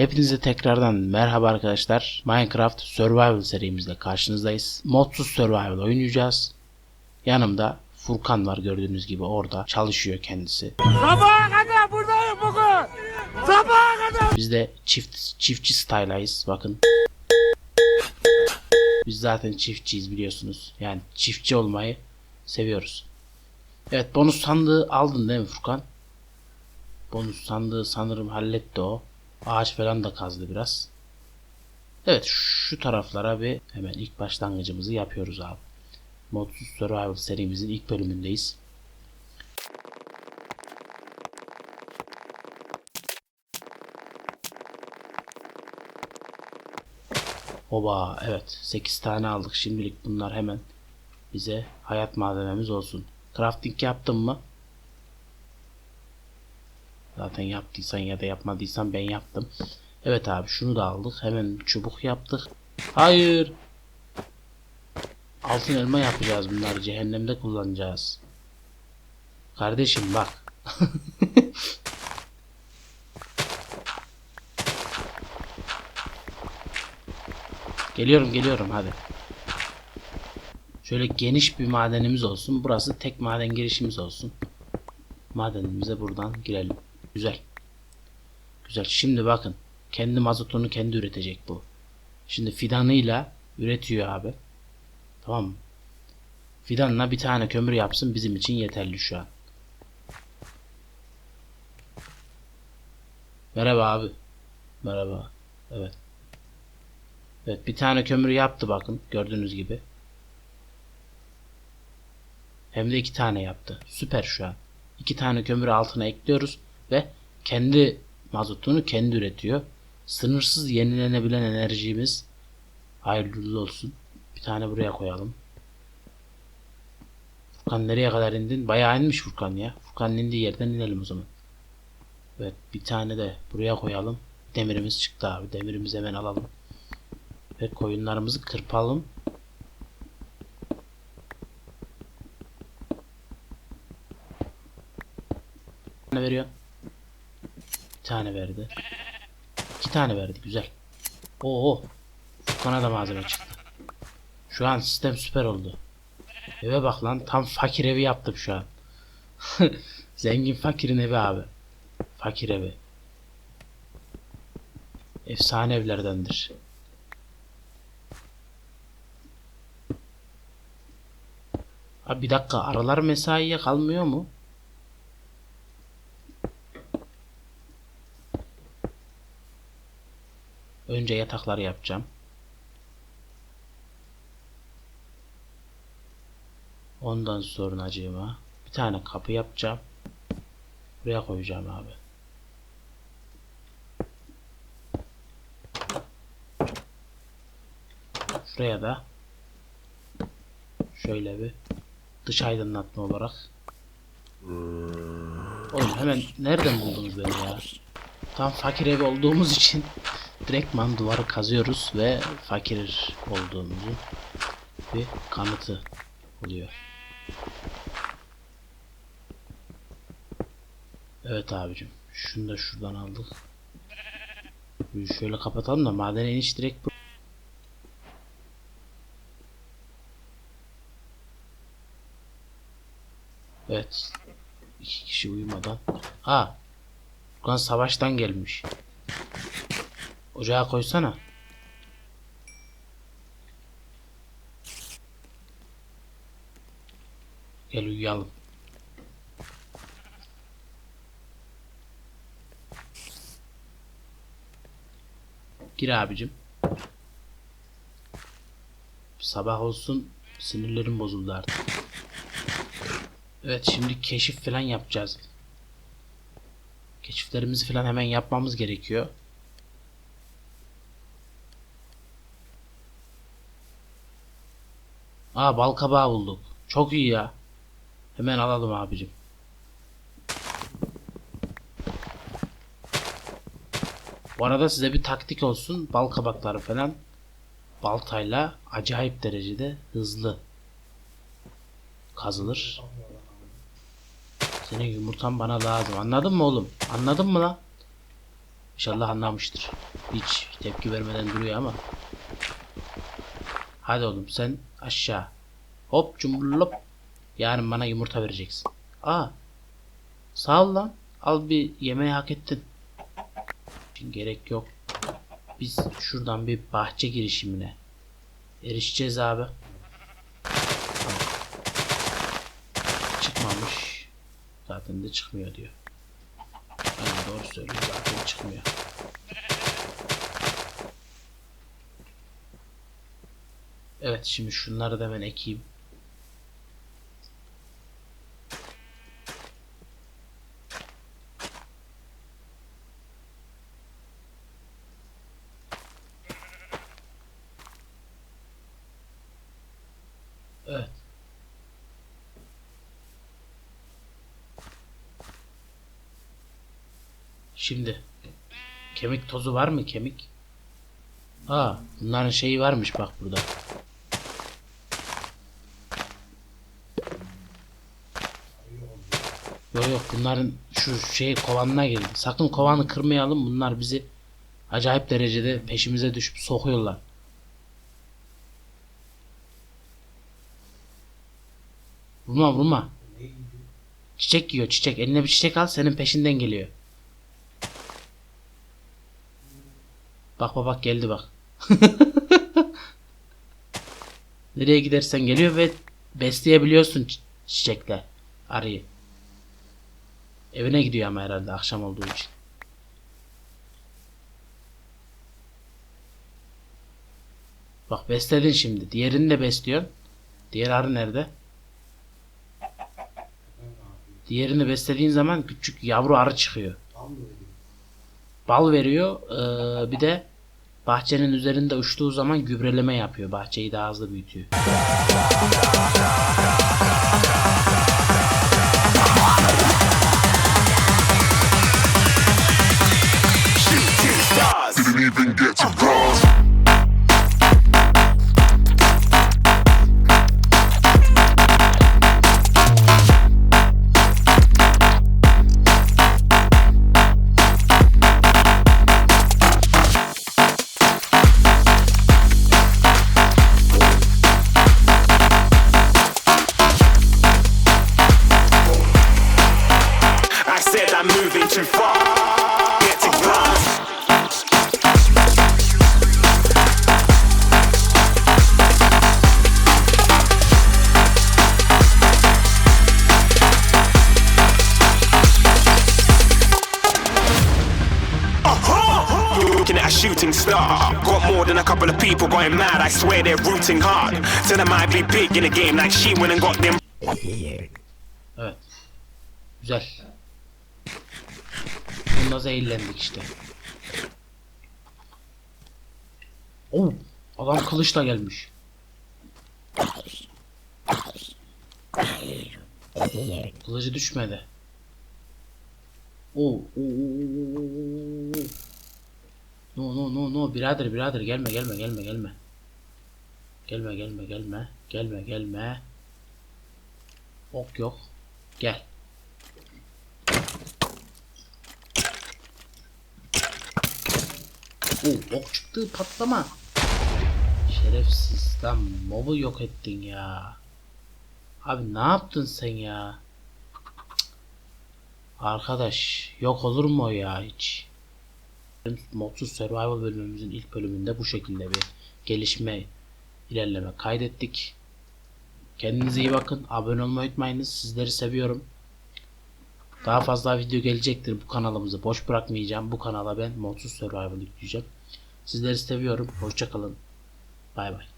Hepinize tekrardan merhaba arkadaşlar. Minecraft Survival serimizle karşınızdayız. Modsuz Survival oynayacağız. Yanımda Furkan var gördüğünüz gibi orada çalışıyor kendisi. Sabaha kadar buradayım bugün. Sabaha kadar. Biz de çift çiftçi style'ayız bakın. Biz zaten çiftçiyiz biliyorsunuz. Yani çiftçi olmayı seviyoruz. Evet bonus sandığı aldın değil mi Furkan? Bonus sandığı sanırım halletti o. Ağaç falan da kazdı biraz. Evet şu taraflara bir hemen ilk başlangıcımızı yapıyoruz abi. Modsuz Survival serimizin ilk bölümündeyiz. Oba evet 8 tane aldık şimdilik bunlar hemen bize hayat malzememiz olsun. Crafting yaptın mı? Zaten yaptıysan ya da yapmadıysan ben yaptım. Evet abi şunu da aldık. Hemen çubuk yaptık. Hayır. Altın elma yapacağız bunları. Cehennemde kullanacağız. Kardeşim bak. Geliyorum geliyorum hadi. Şöyle geniş bir madenimiz olsun. Burası tek maden girişimiz olsun. Madenimize buradan girelim. Güzel. Güzel. Şimdi bakın. Kendi mazotunu kendi üretecek bu. Şimdi fidanıyla üretiyor abi. Tamam mı? Fidanla bir tane kömür yapsın bizim için yeterli şu an. Merhaba abi. Merhaba. Evet. Evet bir tane kömür yaptı bakın gördüğünüz gibi. Hem de iki tane yaptı. Süper şu an. İki tane kömürü altına ekliyoruz ve kendi mazotunu kendi üretiyor. Sınırsız yenilenebilen enerjimiz hayırlı olsun. Bir tane buraya koyalım. Furkan nereye kadar indin? Bayağı inmiş Furkan ya. Furkan'ın indiği yerden inelim o zaman. Evet bir tane de buraya koyalım. Demirimiz çıktı abi. Demirimizi hemen alalım. Ve koyunlarımızı kırpalım. Tane veriyor. Tane verdi. İki tane verdi. Güzel. Oo. Furkan'a da malzeme çıktı. Şu an sistem süper oldu. Eve bak lan. Tam fakir evi yaptım şu an. Zengin fakirin evi abi. Fakir evi. Efsane evlerdendir. Abi bir dakika aralar mesaiye kalmıyor mu? Önce yatakları yapacağım. Ondan sonra acaba bir tane kapı yapacağım. Buraya koyacağım abi. Şuraya da şöyle bir dış aydınlatma olarak. Oğlum hemen nereden buldunuz beni ya? Tam fakir evi olduğumuz için direktman duvarı kazıyoruz ve fakir olduğumuzu bir kanıtı oluyor. Evet abicim. Şunu da şuradan aldık. Şöyle kapatalım da maden iniş direkt bu. Evet. İki kişi uyumadan. Ha. Furkan savaştan gelmiş. Ocağa koysana. Gel uyuyalım. Gir abicim. Sabah olsun sinirlerim bozuldu artık. Evet şimdi keşif falan yapacağız. Keşiflerimizi falan hemen yapmamız gerekiyor. Aa bal kabağı bulduk. Çok iyi ya. Hemen alalım abicim. Bu arada size bir taktik olsun. Bal kabakları falan baltayla acayip derecede hızlı kazılır. Senin yumurtan bana lazım. Anladın mı oğlum? Anladın mı lan? İnşallah anlamıştır. Hiç tepki vermeden duruyor ama. Hadi oğlum sen aşağı. Hop cumburlop. Yarın bana yumurta vereceksin. Aa. Sağ ol lan. Al bir yemeği hak ettin. Şimdi gerek yok. Biz şuradan bir bahçe girişimine erişeceğiz abi. Çıkmamış. Zaten de çıkmıyor diyor. Aynen doğru söylüyor. Zaten çıkmıyor. Evet şimdi şunları da hemen ekeyim. Evet. Şimdi kemik tozu var mı kemik? Aa, bunların şeyi varmış bak burada. Yok yok bunların şu şey kovanına girin. Sakın kovanı kırmayalım. Bunlar bizi acayip derecede peşimize düşüp sokuyorlar. Vurma vurma. Çiçek yiyor çiçek. Eline bir çiçek al senin peşinden geliyor. Bak bak bak geldi bak. Nereye gidersen geliyor ve besleyebiliyorsun çi- çiçekle arıyı. Evine gidiyor ama herhalde akşam olduğu için. Bak besledin şimdi. Diğerini de besliyorsun. Diğer arı nerede? Diğerini beslediğin zaman küçük yavru arı çıkıyor. Bal veriyor. Ee, bir de bahçenin üzerinde uçtuğu zaman gübreleme yapıyor. Bahçeyi daha hızlı büyütüyor. even get to moving too far. Shooting star. Got more than a couple of people going mad. I swear they're rooting hard. Tell them I'd be big in the game like she went and got them Evet. Güzel. Bunda zehirlendik işte. Oo, adam kılıçla gelmiş. Kılıcı düşmedi. Oo, oo, oo, oo, oo. No no no no birader birader gelme gelme gelme gelme. Gelme gelme gelme. Gelme gelme. Ok yok. Gel. Oo, ok çıktı patlama. Şerefsiz lan mobu yok ettin ya. Abi ne yaptın sen ya? Arkadaş yok olur mu ya hiç? Modsuz Survival bölümümüzün ilk bölümünde bu şekilde bir gelişme ilerleme kaydettik. Kendinize iyi bakın. Abone olmayı unutmayınız. Sizleri seviyorum. Daha fazla video gelecektir bu kanalımızı. Boş bırakmayacağım. Bu kanala ben Modsuz Survival yükleyeceğim. Sizleri seviyorum. Hoşçakalın. Bay bay.